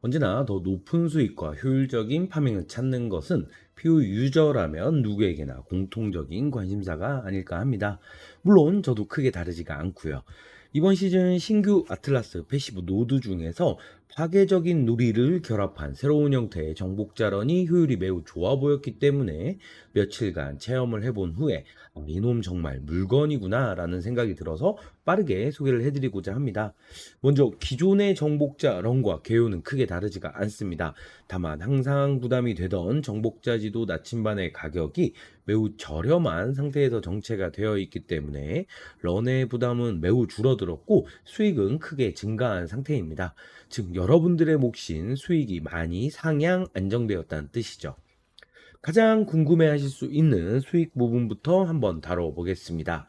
언제나 더 높은 수익과 효율적인 파밍을 찾는 것은 퓨 유저라면 누구에게나 공통적인 관심사가 아닐까 합니다. 물론 저도 크게 다르지가 않고요. 이번 시즌 신규 아틀라스 패시브 노드 중에서 파괴적인 누리를 결합한 새로운 형태의 정복자런이 효율이 매우 좋아 보였기 때문에 며칠간 체험을 해본 후에 아, 이놈 정말 물건이구나 라는 생각이 들어서 빠르게 소개를 해드리고자 합니다. 먼저 기존의 정복자 런과 개요는 크게 다르지가 않습니다. 다만 항상 부담이 되던 정복자 지도 나침반의 가격이 매우 저렴한 상태에서 정체가 되어 있기 때문에 런의 부담은 매우 줄어들었고 수익은 크게 증가한 상태입니다. 즉 여러분들의 몫인 수익이 많이 상향 안정되었다는 뜻이죠. 가장 궁금해 하실 수 있는 수익 부분부터 한번 다뤄보겠습니다.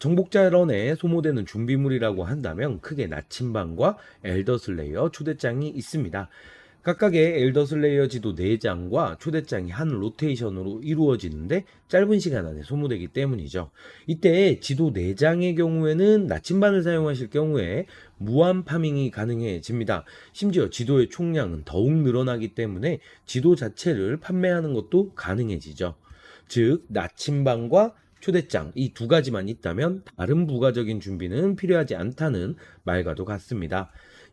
정복자런에 소모되는 준비물이라고 한다면 크게 나침반과 엘더슬레이어 초대장이 있습니다. 각각의 엘더슬레이어 지도 4장과 초대장이 한 로테이션으로 이루어지는데 짧은 시간 안에 소모되기 때문이죠. 이때 지도 4장의 경우에는 나침반을 사용하실 경우에 무한 파밍이 가능해집니다. 심지어 지도의 총량은 더욱 늘어나기 때문에 지도 자체를 판매하는 것도 가능해지죠. 즉, 나침반과 초대장 이 두 가지만 있다면 다른 부가적인 준비는 필요하지 않다는 말과도 같습니다.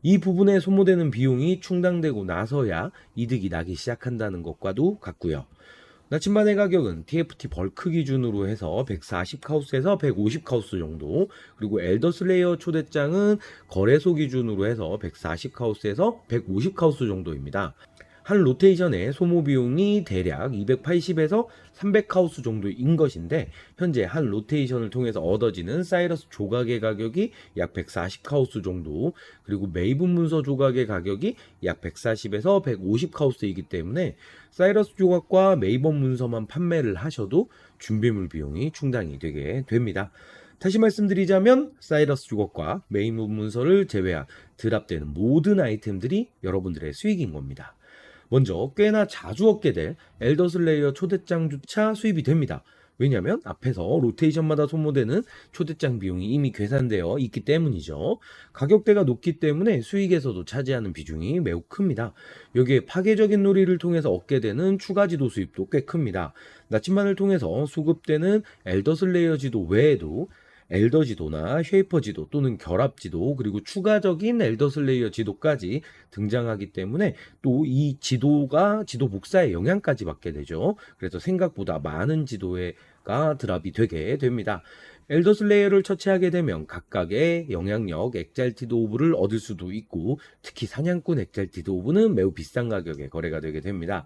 이 부분에 소모되는 비용이 충당되고 나서야 이득이 나기 시작한다는 것과도 같고요. 나침반의 가격은 TFT 벌크 기준으로 해서 140 카우스에서 150 카우스 정도, 그리고 엘더슬레이어 초대장은 거래소 기준으로 해서 140 카우스에서 150 카우스 정도입니다. 한 로테이션의 소모 비용이 대략 280에서 300카우스 정도인 것인데 현재 한 로테이션을 통해서 얻어지는 사이러스 조각의 가격이 약 140카우스 정도 그리고 메이븐 문서 조각의 가격이 약 140에서 150카우스이기 때문에 사이러스 조각과 메이번 문서만 판매를 하셔도 준비물 비용이 충당이 되게 됩니다. 다시 말씀드리자면 사이러스 조각과 메이븐 문서를 제외한 드랍되는 모든 아이템들이 여러분들의 수익인 겁니다. 먼저 꽤나 자주 얻게 될 엘더슬레이어 초대장조차 수입이 됩니다. 왜냐하면 앞에서 로테이션마다 소모되는 초대장 비용이 이미 계산되어 있기 때문이죠. 가격대가 높기 때문에 수익에서도 차지하는 비중이 매우 큽니다. 여기에 파괴적인 놀이를 통해서 얻게 되는 추가 지도 수입도 꽤 큽니다. 나침반을 통해서 수급되는 엘더슬레이어 지도 외에도 엘더 지도나 쉐이퍼 지도 또는 결합 지도 그리고 추가적인 엘더 슬레이어 지도까지 등장하기 때문에 또 이 지도가 지도 복사의 영향까지 받게 되죠. 그래서 생각보다 많은 지도가 드랍이 되게 됩니다. 엘더 슬레이어를 처치하게 되면 각각의 영향력 엑잘티드 오브를 얻을 수도 있고 특히 사냥꾼 엑잘티드 오브는 매우 비싼 가격에 거래가 되게 됩니다.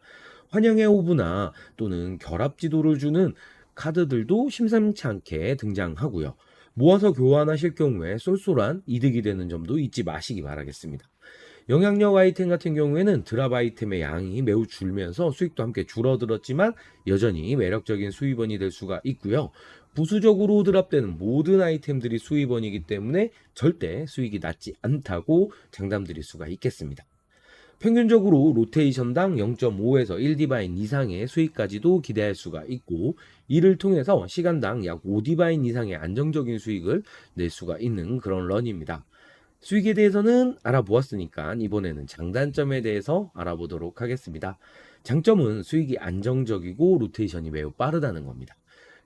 환영의 오브나 또는 결합 지도를 주는 카드들도 심상치 않게 등장하고요. 모아서 교환하실 경우에 쏠쏠한 이득이 되는 점도 잊지 마시기 바라겠습니다. 영향력 아이템 같은 경우에는 드랍 아이템의 양이 매우 줄면서 수익도 함께 줄어들었지만 여전히 매력적인 수입원이 될 수가 있고요. 부수적으로 드랍되는 모든 아이템들이 수입원이기 때문에 절대 수익이 낮지 않다고 장담드릴 수가 있겠습니다. 평균적으로 로테이션당 0.5에서 1디바인 이상의 수익까지도 기대할 수가 있고 이를 통해서 시간당 약 5디바인 이상의 안정적인 수익을 낼 수가 있는 그런 런입니다. 수익에 대해서는 알아보았으니까 이번에는 장단점에 대해서 알아보도록 하겠습니다. 장점은 수익이 안정적이고 로테이션이 매우 빠르다는 겁니다.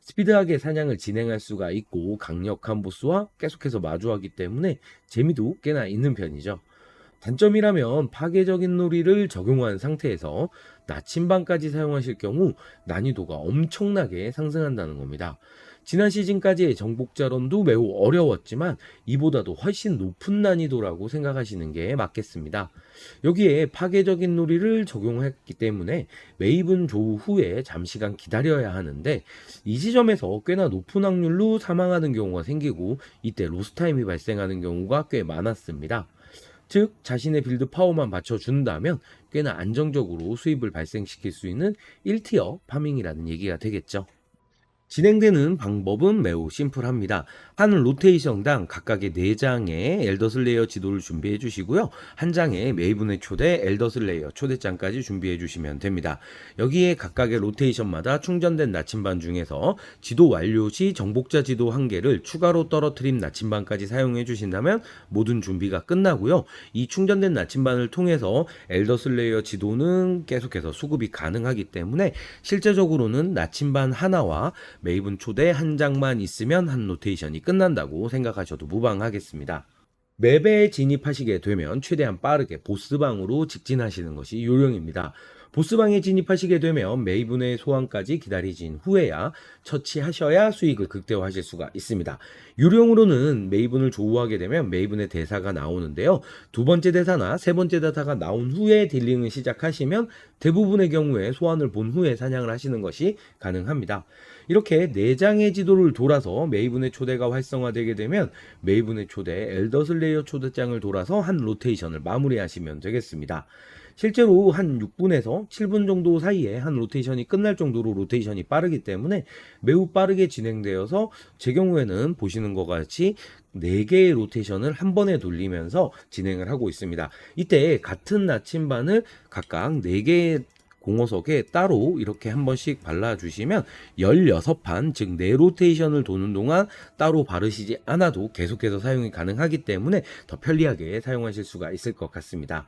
스피드하게 사냥을 진행할 수가 있고 강력한 보스와 계속해서 마주하기 때문에 재미도 꽤나 있는 편이죠. 단점이라면 파괴적인 놀이를 적용한 상태에서 나침반까지 사용하실 경우 난이도가 엄청나게 상승한다는 겁니다. 지난 시즌까지의 정복자론도 매우 어려웠지만 이보다도 훨씬 높은 난이도라고 생각하시는 게 맞겠습니다. 여기에 파괴적인 놀이를 적용했기 때문에 메이븐 조우 후에 잠시간 기다려야 하는데 이 지점에서 꽤나 높은 확률로 사망하는 경우가 생기고 이때 로스타임이 발생하는 경우가 꽤 많았습니다. 즉 자신의 빌드 파워만 받쳐준다면 꽤나 안정적으로 수입을 발생시킬 수 있는 1티어 파밍이라는 얘기가 되겠죠. 진행되는 방법은 매우 심플합니다. 한 로테이션당 각각의 4장의 엘더슬레이어 지도를 준비해 주시고요. 한 장에 메이븐의 초대, 엘더슬레이어 초대장까지 준비해 주시면 됩니다. 여기에 각각의 로테이션마다 충전된 나침반 중에서 지도 완료 시 정복자 지도 한 개를 추가로 떨어뜨린 나침반까지 사용해 주신다면 모든 준비가 끝나고요. 이 충전된 나침반을 통해서 엘더슬레이어 지도는 계속해서 수급이 가능하기 때문에 실제적으로는 나침반 하나와 메이븐 초대 한 장만 있으면 한 로테이션이 끝난다고 생각하셔도 무방하겠습니다. 맵에 진입하시게 되면 최대한 빠르게 보스방으로 직진하시는 것이 요령입니다. 보스방에 진입하시게 되면 메이븐의 소환까지 기다리신 후에야 처치하셔야 수익을 극대화하실 수가 있습니다. 유령으로는 메이븐을 조우하게 되면 메이븐의 대사가 나오는데요. 두 번째 대사나 세 번째 대사가 나온 후에 딜링을 시작하시면 대부분의 경우에 소환을 본 후에 사냥을 하시는 것이 가능합니다. 이렇게 네 장의 지도를 돌아서 메이븐의 초대가 활성화되게 되면 메이븐의 초대, 엘더슬레이어 초대장을 돌아서 한 로테이션을 마무리하시면 되겠습니다. 실제로 한 6분에서 7분 정도 사이에 한 로테이션이 끝날 정도로 로테이션이 빠르기 때문에 매우 빠르게 진행되어서 제 경우에는 보시는 것 같이 4개의 로테이션을 한 번에 돌리면서 진행을 하고 있습니다. 이때 같은 나침반을 각각 4개의 공허석에 따로 이렇게 한 번씩 발라주시면 16판, 즉 4로테이션을 도는 동안 따로 바르시지 않아도 계속해서 사용이 가능하기 때문에 더 편리하게 사용하실 수가 있을 것 같습니다.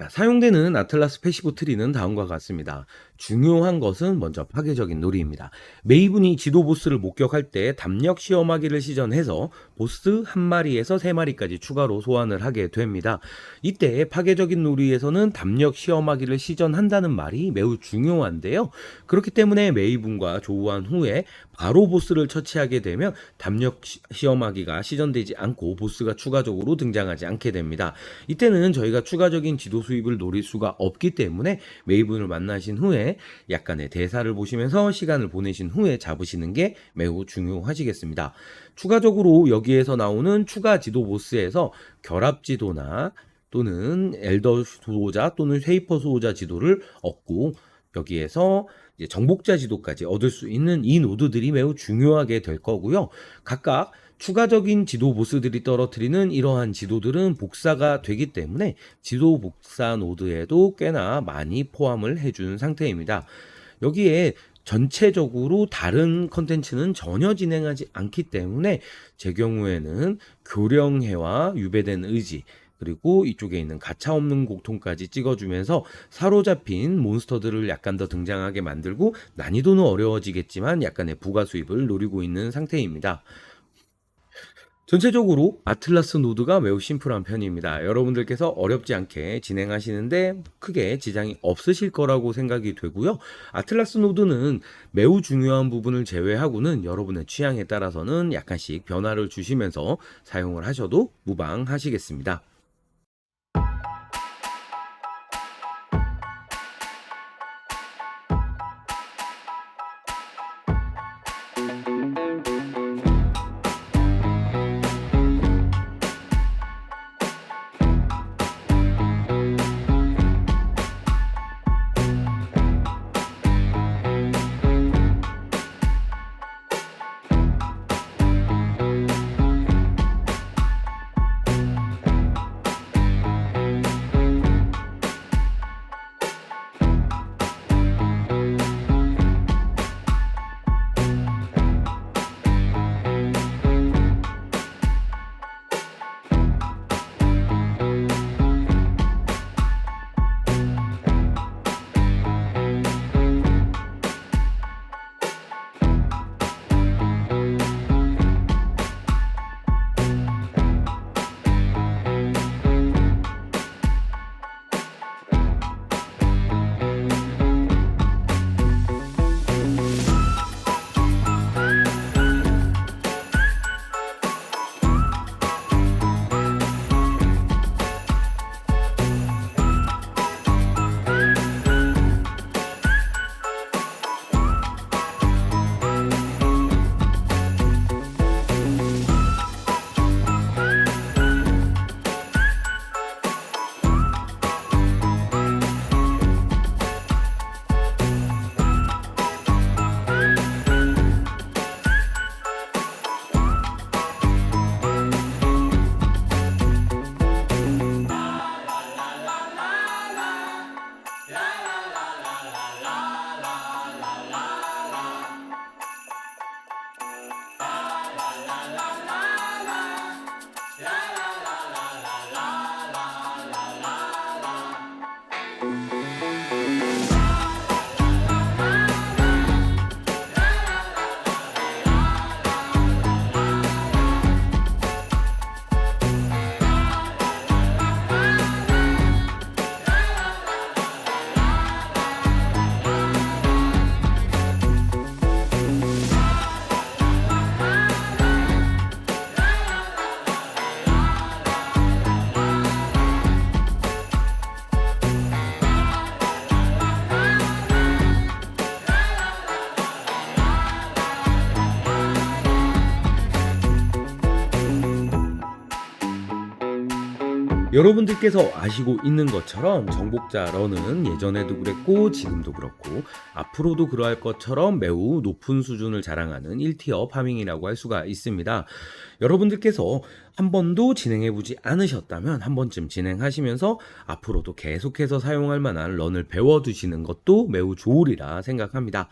자, 사용되는 아틀라스 패시브 트리는 다음과 같습니다. 중요한 것은 먼저 파괴적인 놀이입니다. 메이븐이 지도 보스를 목격할 때 담력 시험하기를 시전해서 보스 한 마리에서 세 마리까지 추가로 소환을 하게 됩니다. 이때 파괴적인 놀이에서는 담력 시험하기를 시전한다는 말이 매우 중요한데요. 그렇기 때문에 메이븐과 조우한 후에 바로 보스를 처치하게 되면 담력 시험하기가 시전되지 않고 보스가 추가적으로 등장하지 않게 됩니다. 이때는 저희가 추가적인 지도 수입을 노릴 수가 없기 때문에 메이븐을 만나신 후에 약간의 대사를 보시면서 시간을 보내신 후에 잡으시는 게 매우 중요하시겠습니다. 추가적으로 여기에서 나오는 추가 지도 보스에서 결합 지도나 또는 엘더 수호자 또는 쉐이퍼 수호자 지도를 얻고 여기에서 정복자 지도까지 얻을 수 있는 이 노드들이 매우 중요하게 될 거고요. 각각 추가적인 지도 보스들이 떨어뜨리는 이러한 지도들은 복사가 되기 때문에 지도 복사 노드에도 꽤나 많이 포함을 해준 상태입니다. 여기에 전체적으로 다른 컨텐츠는 전혀 진행하지 않기 때문에 제 경우에는 교령해와 유배된 의지 그리고 이쪽에 있는 가차 없는 곡통까지 찍어주면서 사로잡힌 몬스터들을 약간 더 등장하게 만들고 난이도는 어려워지겠지만 약간의 부가 수입을 노리고 있는 상태입니다. 전체적으로 아틀라스 노드가 매우 심플한 편입니다. 여러분들께서 어렵지 않게 진행하시는데 크게 지장이 없으실 거라고 생각이 되고요. 아틀라스 노드는 매우 중요한 부분을 제외하고는 여러분의 취향에 따라서는 약간씩 변화를 주시면서 사용을 하셔도 무방하시겠습니다. 여러분들께서 아시고 있는 것처럼 정복자 런은 예전에도 그랬고 지금도 그렇고 앞으로도 그러할 것처럼 매우 높은 수준을 자랑하는 1티어 파밍이라고 할 수가 있습니다. 여러분들께서 한 번도 진행해 보지 않으셨다면 한 번쯤 진행하시면서 앞으로도 계속해서 사용할 만한 런을 배워 두시는 것도 매우 좋으리라 생각합니다.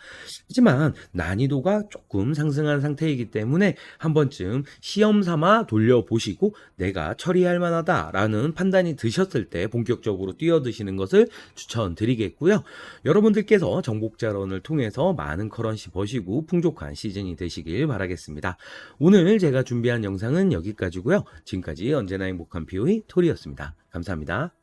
하지만 난이도가 조금 상승한 상태이기 때문에 한 번쯤 시험 삼아 돌려보시고 내가 처리할 만하다라는 판단이 드셨을 때 본격적으로 뛰어드시는 것을 추천드리겠고요. 여러분들께서 정복자론을 통해서 많은 커런시 버시고 풍족한 시즌이 되시길 바라겠습니다. 오늘 제가 준비한 영상은 여기까지고 요. 지금까지 언제나 행복한 POE 톨이었습니다. 감사합니다.